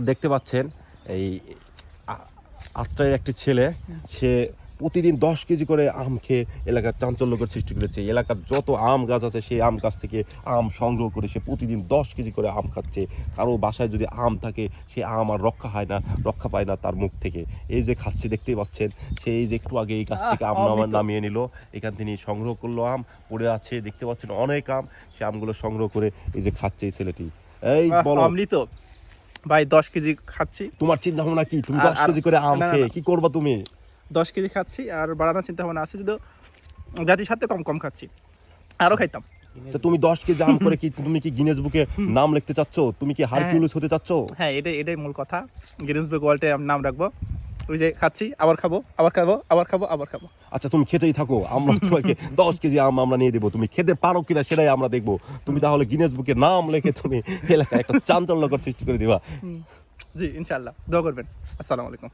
দেখতে পাচ্ছেন এই আত্রায়ের একটি ছেলে সে প্রতিদিন দশ কেজি করে আম খেয়ে এলাকার চাঞ্চল্যকর সৃষ্টি করেছে। এলাকার যত আম গাছ আছে সেই আম গাছ থেকে আম সংগ্রহ করে সে প্রতিদিন দশ কেজি করে আম খাচ্ছে। কারও বাসায় যদি আম থাকে সে আম আর রক্ষা হয় না রক্ষা পায় না তার মুখ থেকে। এই যে খাচ্ছে দেখতেই পাচ্ছেন সে এই যে একটু আগে এই গাছ থেকে আম আহ, নামিয়ে নিল। এখান থেকে সংগ্রহ করল আম পড়ে আছে দেখতে পাচ্ছেন অনেক আম। সে আমগুলো সংগ্রহ করে এই যে খাচ্ছে এই ছেলেটি। এই বলো। অমৃত। ভাই দশ কেজি খাচ্ছি। তোমার চিন্তা ভাবনা কি? তুমি দশ কেজি করে আম খেয়ে কি করবা তুমি? দশ কেজি খাচ্ছি আর বাড়ানোর চিন্তা ভাবনা আছে যদি জাতির সাথে কম কম খাচ্ছি। আরও খাইতাম। তো তুমি দশ কেজি আম করে কি তুমি কি গিনেস বুকে নাম লিখতে চাচ্ছ? তুমি কি হারকিউলিস হতে চাচ্ছ? হ্যাঁ এটাই এটাই মূল কথা। গিনেস বুক ওয়ার্ল্ডে নাম রাখব। ওই যে খাচ্ছি আবার খাব আবার খাব আবার খাব আবার খাব। আচ্ছা তুমি খেতেই থাকো। আমরা তোমাকে দশ কেজি আম আমরা নিয়ে দেবো। তুমি খেতে পারো কিনা সেটাই আমরা দেখব। তুমি তাহলে গিনেস বুকে নাম লেখে তুমি এলাকায় একটা চাঞ্চল্যকর সৃষ্টি করে দিবা। জি ইনশাল্লাহ দোয়া করবেন। আসসালামু আলাইকুম।